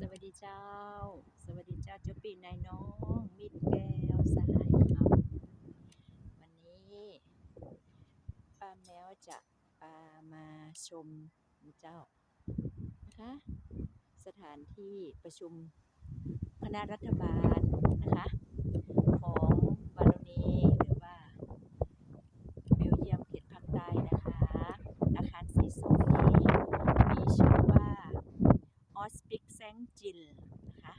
สวัสดีเจ้า สวัสดีเจ้าเจ้าปีนายน้อง มิดแก้วสหายคำวันนี้ป้าแมวจะพามาชมเจ้านะคะสถานที่ประชุมคณะรัฐบาลนะคะ ของบาโลนีหรือว่าเบลเยียมเขตภาคใต้นะคะ อาคารสีส้มนี้มีชื่อว่า ออสปิกแซง จินนะคะ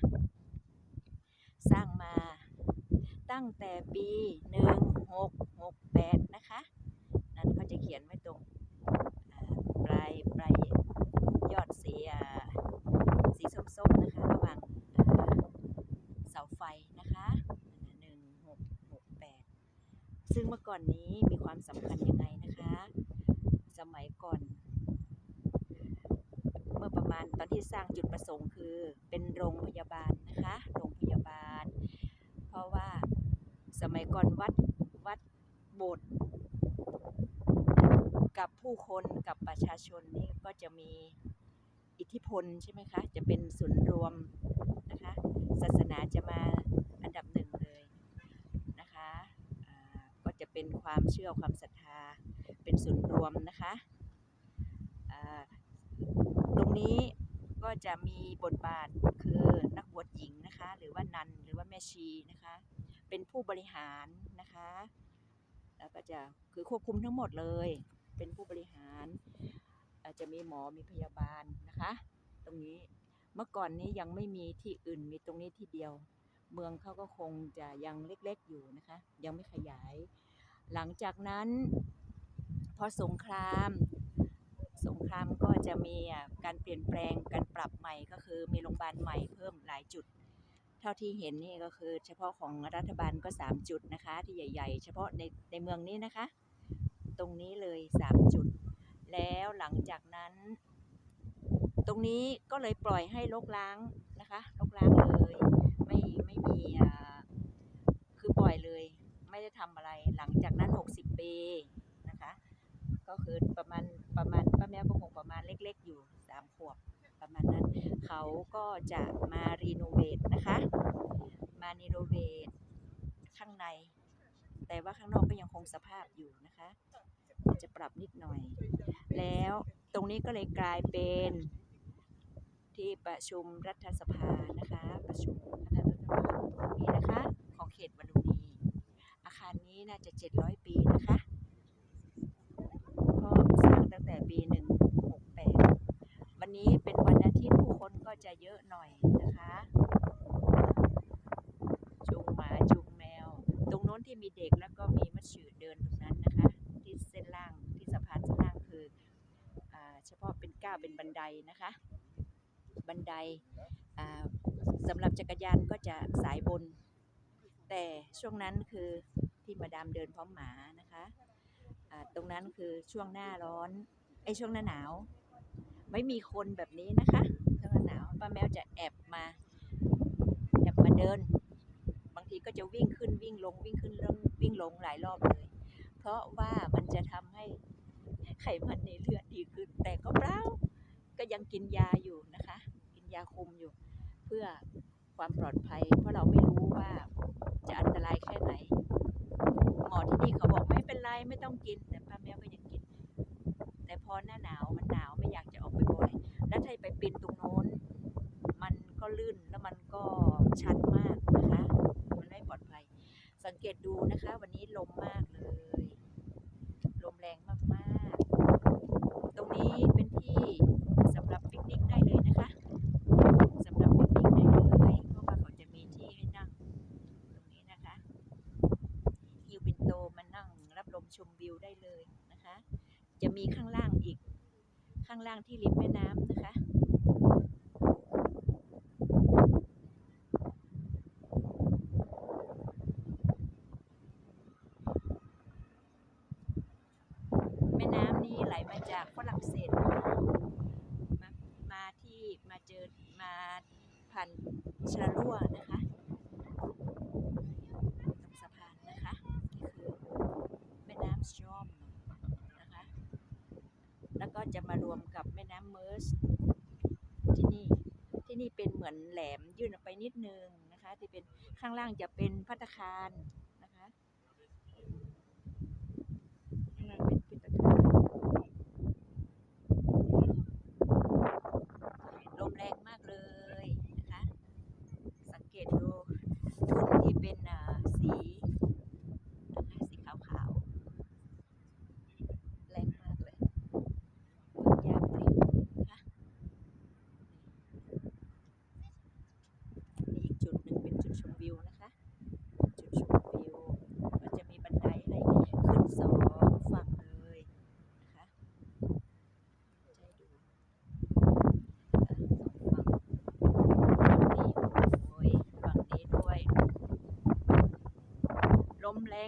สร้างมาตั้งแต่ปี 1668 นะคะ นั่นเขาจะเขียนไว้ตรงปลายปลายยอดสีสีส้มๆนะคะ ระหว่างเสาไฟนะคะนั่นน่ะ1668 ซึ่งเมื่อก่อนนี้มีความสำคัญยังไงนะคะ สมัยก่อน เมื่อประมาณตอน ที่สร้างจุดประสงค์คือเป็นโรงพยาบาลนะคะ โรงพยาบาล เพราะว่าสมัยก่อนวัดวัดโบสถ์กับผู้คนกับประชาชนนี่ก็จะมีอิทธิพลใช่ไหมคะ จะเป็นศูนย์รวมนะคะ ศาสนาจะมาอันดับหนึ่งเลยนะคะก็จะเป็นความเชื่อความศรัทธา เป็นศูนย์รวมนะคะตรงนี้ ก็จะมีบทบาทคือนักบวชหญิงนะคะ หรือว่านันหรือว่าแม่ชีนะคะ เป็นผู้บริหารนะคะ แล้วก็จะคือควบคุมทั้งหมดเลย เป็นผู้บริหารอาจจะมีหมอมีพยาบาลนะคะ ตรงนี้เมื่อก่อนนี้ยังไม่มีที่อื่นมีตรงนี้ที่เดียว เมืองเขาก็คงจะยังเล็กๆอยู่นะคะ ยังไม่ขยาย หลังจากนั้นพอสงคราม สงครามก็จะมีการเปลี่ยนแปลงการปรับใหม่ก็คือมีโรงพยาบาลใหม่เพิ่มหลายจุด เท่าที่เห็นนี่ก็คือเฉพาะของรัฐบาลก็ 3 จุดนะคะ ที่ใหญ่ ๆ เฉพาะในในเมืองนี้นะคะ ตรงนี้เลย 3 จุด แล้วหลังจากนั้น ตรงนี้ก็เลยปล่อยให้รกร้างนะคะรกร้างเลยไม่ไม่มีคือปล่อยเลย ไม่ได้ทำอะไรหลังจากนั้น 60 ปีนะคะ ก็คือประมาณ ประมาณป้าแมวก็คงประมาณเล็ก ๆ อยู่สามขวบประมาณนั้น เขาก็จะมารีโนเวทนะคะ มารีโนเวทข้างใน แต่ว่าข้างนอกก็ยังคงสภาพอยู่นะคะ จะปรับนิดหน่อย แล้วตรงนี้ก็เลยกลายเป็นที่ประชุมรัฐสภานะคะ ประชุมคณะรัฐบาลตรีนะคะ ของเขตวลุณีอาคารนี้น่าจะ 700 ปีนะคะ ก็สร้างตั้งแต่ปี 168 วันนี้เป็นวันอาทิตย์ผู้คนก็จะเยอะหน่อยนะคะ จูงหมาจูงแมว ตรงโน้นที่มีเด็กแล้วก็มีมัดฉือเดินตรงนั้นนะคะ ที่เส้นล่างที่สะพานเส้นล่างคืออ่าเฉพาะเป็น ก้าเป็นบันไดนะคะ บันไดสำหรับจักรยานก็จะสายบน แต่ช่วงนั้นคือที่มาดามเดินพร้อมหมานะคะอ่าตรงนั้นคือช่วงหน้าร้อนไอช่วงหน้าหนาว ไม่มีคนแบบนี้นะคะช่วงหน้าหนาวป้าแมวจะแอบมาแอบมาเดิน บางทีก็จะวิ่งขึ้นวิ่งลงวิ่งขึ้นลงวิ่งลงหลายรอบเลย เพราะ มันในเลือดดีขึ้น แต่ก็เปล่าก็ยังกินยาอยู่นะคะ กินยาคุมอยู่ เพื่อความปลอดภัย เพราะเราไม่รู้ว่าจะอันตรายแค่ไหน หมอที่นี่เขาบอกไม่เป็นไรไม่ต้องกิน แต่ป้าแมวก็ยังกิน แต่พอหน้าหนาวมันหนาวไม่อยากจะออกไปบ่อย แล้วถ้าไปปีนตรงโน้น มันก็ลื่นแล้วมันก็ชันมากนะคะ มันไม่ปลอดภัย สังเกตดูนะคะ วันนี้ลมมากเลย ลมแรงมากๆ นี้เป็นที่สำหรับปิกนิกได้เลยนะคะสำหรับปิกนิกได้เลยเพราะว่าเขาจะมีที่ให้นั่ง ตรงนี้นะคะฮิวปินโตมานั่งรับลมชมวิวได้เลยนะคะ จะมีข้างล่างอีก ข้างล่างที่ริมแม่น้ำนะคะานชาลัวนะคะตรงสะพานนะคะนี่คือแม่น้ำสชอมนะคะ แล้วก็จะมารวมกับแม่น้ำเมอร์สที่นี่ที่นี่เป็นเหมือนแหลมยื่นออกไปนิดนึงนะคะ ที่เป็นข้างล่างจะเป็นพัตคาร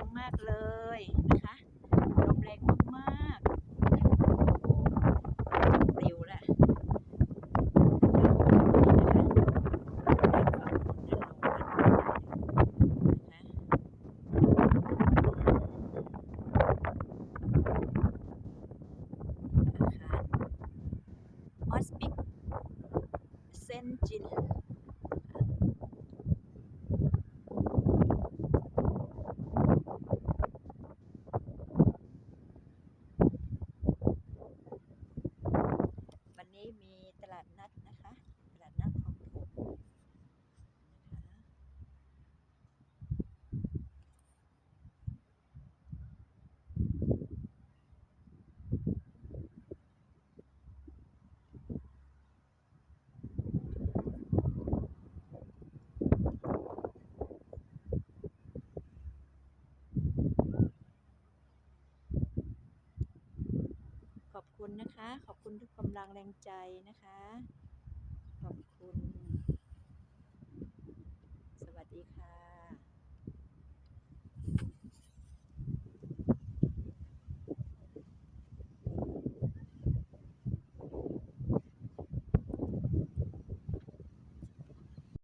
งมากเลยนะคะลมแรงมากๆปลิวและออสปิกเซนจิน นะคะ ขอบคุณทุกกำลังแรงใจนะคะ